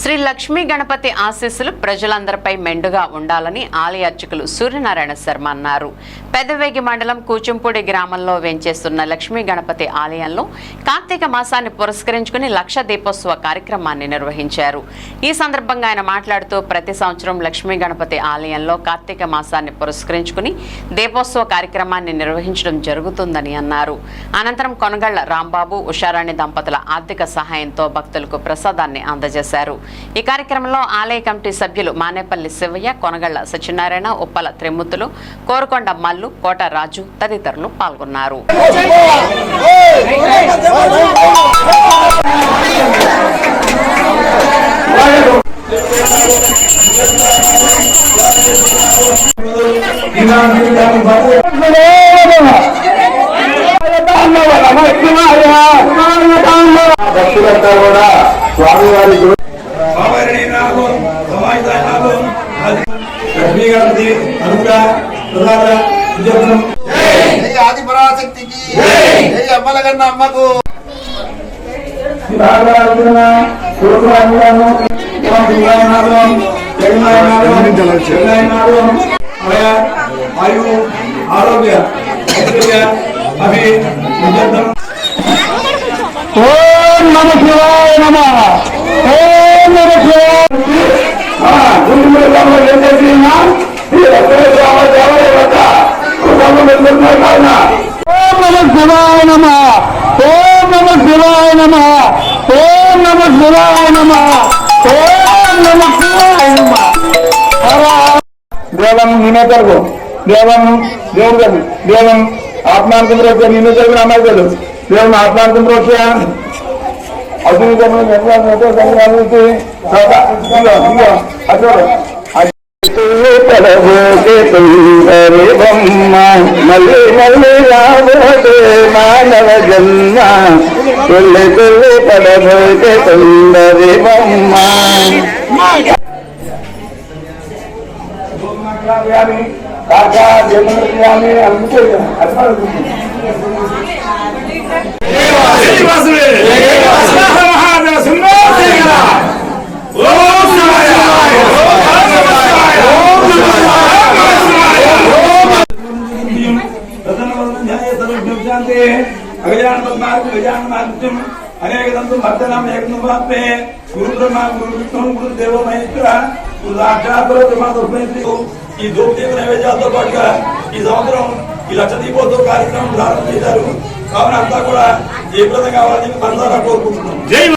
శ్రీ లక్ష్మీ గణపతి ఆశీస్సులు ప్రజలందరిపై మెండుగా ఉండాలని ఆలయ అర్చకులు సూర్యనారాయణ శర్మ అన్నారు. పెదవేగి మండలం కూచింపూడి గ్రామంలో వెంచేస్తున్న లక్ష్మీ గణపతి ఆలయంలో కార్తీక మాసాన్ని పురస్కరించుకుని లక్ష దీపోత్సవ కార్యక్రమాన్ని నిర్వహించారు. ఈ సందర్భంగా ఆయన మాట్లాడుతూ ప్రతి సంవత్సరం లక్ష్మీ గణపతి ఆలయంలో కార్తీక మాసాన్ని పురస్కరించుకుని దీపోత్సవ కార్యక్రమాన్ని నిర్వహించడం జరుగుతుందని అన్నారు. అనంతరం కొనగళ్ళ రాంబాబు ఉషారాణి దంపతుల ఆర్థిక సహాయంతో భక్తులకు ప్రసాదాన్ని అందజేశారు. ఈ కార్యక్రమంలో ఆలయ కమిటీ సభ్యులు మానేపల్లి శివయ్య కొనగళ్ళ సత్యనారాయణ ఉప్పల త్రిమూర్తులు కోరుకొండ మల్లు కోట రాజు తదితరులు పాల్గొన్నారు. గణపతి అనుగ్రహ ప్రసాద విజయపురం. జై! ఆది పరాశక్తికి. అమ్మకు. మరియు ఆరోగ్య ఓం నమ శివాయ నమ. వద్ద కుటుంబం కావున ఓం నమ శివాయ నమ ఓం నమ శివాయ నమ ఓం నమ శివాయ నమ ఓం నమ శివాయ నమ దేవం నేనే తెలుగు దేవం దేవుడు కాదు దేవం ఆత్మానుకుంటూ వచ్చా నేనే తెలుగు అమ్మాయి తెలుగు దేవం ಸುಂದರಿವಮ್ಮ ಮಲ್ಲಿ ಮಲ್ಲಿರಾಗೋದೆ ಮಾನವ ಜನ್ಮ ತುಳ್ಳಿ ತುಳ್ಳಿ ಪಡಬೋದೆ ಸುಂದರಿವಮ್ಮ ಕಾಕಾ ದೇವನಲ್ಲಿ ಅನ್ಬಿಟ್ಟು ಅರ್ಥ ಶ್ರೀನಿವಾಸ పడబోతే తుందరి బొమ్మ కాకా జన్మ అందుకే అనేకదంతం భక్తనాం ఏకనుభాపే గురు బ్రహ్మ గురు విష్ణు గురు దేవ మహేశ్వర గురు సాక్షాత్ బ్రహ్మ దుర్మేశ్వరి ఈ దూపదీప నైవేద్యాలతో పాటుగా ఈ సంవత్సరం ఈ లక్ష దీపోత్సవ కార్యక్రమం ప్రారంభం చేశారు కావున అంతా కూడా జయప్రదం కావాలని మనసారా కోరుకుంటున్నాం